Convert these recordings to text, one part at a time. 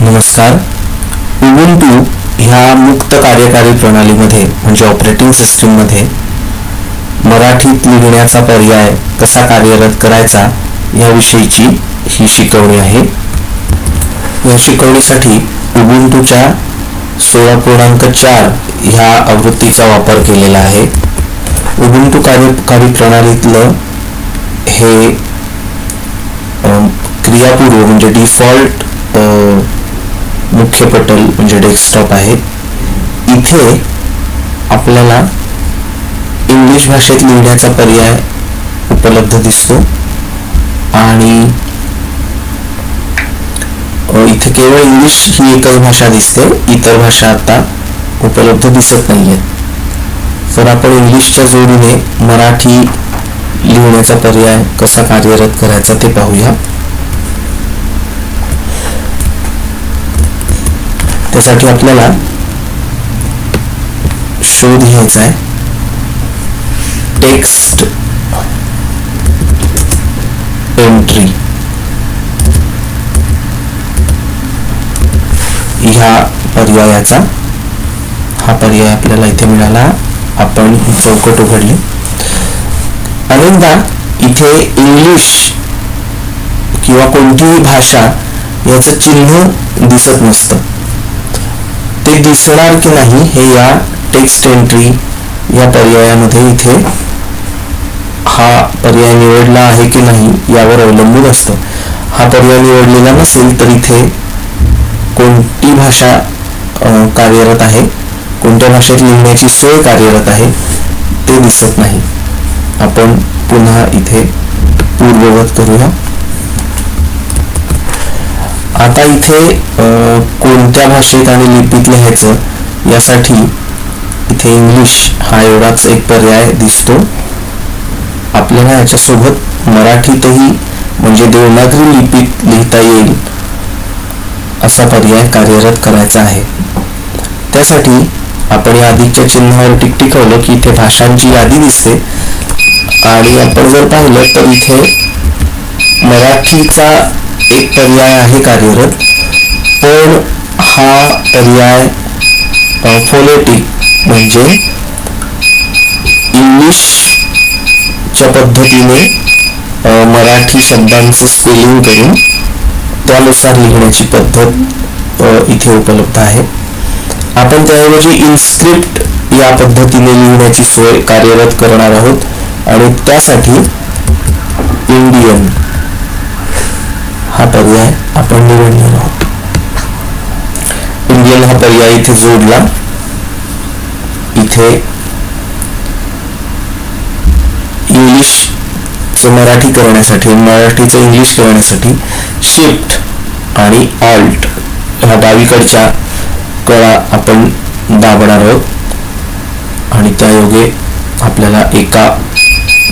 नमस्कार. उबुंटू ह्या मुक्त कार्यकारी प्रणालीमध्ये म्हणजे ऑपरेटिंग सिस्टीममध्ये मराठीत लिहिण्याचा पर्याय कसा कार्यरत करायचा याविषयीची ही शिकवणी आहे. या शिकवणीसाठी उबुंटूच्या सोळा पूर्णांक चार ह्या आवृत्तीचा वापर केलेला आहे. उबुंटू कार्यकारी प्रणालीतलं हे क्रियापूर्व म्हणजे डिफॉल्ट मुख्य पटल म्हणजे डेस्कटॉप आहे. इथे आपल्याला इंग्लिश भाषेत लिहिण्याचा पर्याय उपलब्ध दिसतो. आणि इथे केवळ इंग्लिश ही एकच भाषा दिसते. इतर भाषा आता उपलब्ध दिसत नाहीये. तर आपण इंग्लिशच्या जोडीने मराठी लिहिण्याचा पर्याय कसा कार्यरत करायचा ते पाहूया. त्यासाठी आपल्याला शोध घ्यायचा आहे. Text entry. ह्या पर्यायाचा हा पर्याय आपल्याला इथे मिळाला. आपण ही चौकट उघडली. अनेकदा इथे इंग्लिश किंवा कोणतीही भाषा याचं चिन्ह दिसत नसतं. ते दिसणार की नाही हे या टेक्स्ट एंट्री या पर्यायामध्ये इथे हा पर्याय निवडला आहे की नाही यावर अवलंबून असतं. हा पर्याय निवडलेला नसेल तर इथे कोणती भाषा कार्यरत आहे? कोणत्या भाषेत लिहिण्याची सोय कार्यरत आहे? ते दिसत नाही. आपण पुन्हा इथे पूर्ववत करूया. आता इथे कोणत्या भाषेत आणि लिपीत लिहायचं यासाठी इथे इंग्लिश हा एवढाच एक पर्याय दिसतो. आपल्याला याच्यासोबत मराठीतही म्हणजे देवनागरी लिपीत लिहिता येईल असा पर्याय कार्यरत करायचा आहे. त्यासाठी आपण या अधिकच्या चिन्हावर टिकटिकवलं की इथे भाषांची यादी दिसते. आणि आपण जर पाहिलं तर इथे मराठीचा एक पर्याय आहे कार्यरत. पण हा पर्याय फोनेटिक म्हणजे इंग्लिशच्या पद्धतीने मराठी शब्दांचं स्पेलिंग करून त्यानुसार लिहिण्याची पद्धत इथे उपलब्ध आहे. आपण त्याऐवजी इन्स्क्रिप्ट या पद्धतीने लिहिण्याची सोय कार्यरत करणार आहोत. आणि त्यासाठी इंडियन हा पर्याय आपण निवडणार आहोत. इंडियन हा पर्याय इथे जोडला. इथे इंग्लिश मराठी करण्यासाठी मराठीचं इंग्लिश करण्यासाठी शिफ्ट आणि ऑल्ट ह्या डावीकडच्या कळा आपण दाबणार आहोत. आणि त्यायोगे आपल्याला एका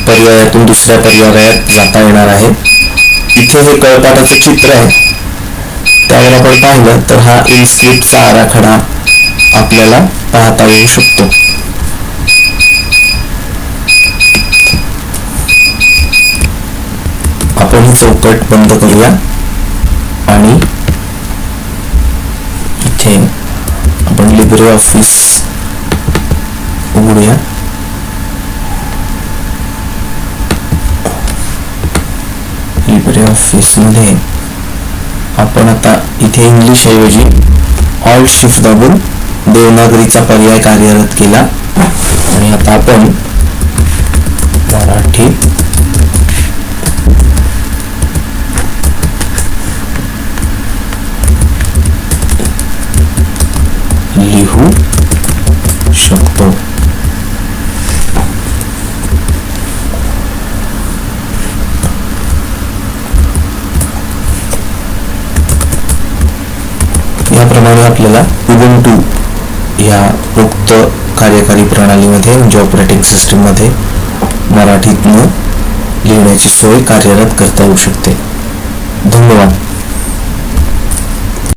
पर्यायातून दुसऱ्या पर्यायात जाता येणार आहे. इथे हे कळपाटाचं चित्र आहे त्यावर आपण पाहिलं तर हा इन्स्क्रिप्टचा आराखडा आपल्याला पाहता येऊ शकतो. आपण ही चौकट बंद करूया आणि इथे आपण लिब्रे ऑफिस उघडूया. लिब्रे ऑफिसमध्ये. आपण आता इथे इंग्लिश ऐवजी ऑल शिफ्ट दाबून देवनागरीचा पर्याय कार्यरत केला. आणि आता आपण मराठी लिहू शकतो. याप्रमाणे आपल्याला उबुंटू या मुक्त कार्यकारी प्रणालीमध्ये म्हणजे ऑपरेटिंग सिस्टीममध्ये मराठीतनं लिहिण्याची सोय कार्यरत करता येऊ शकते. धन्यवाद.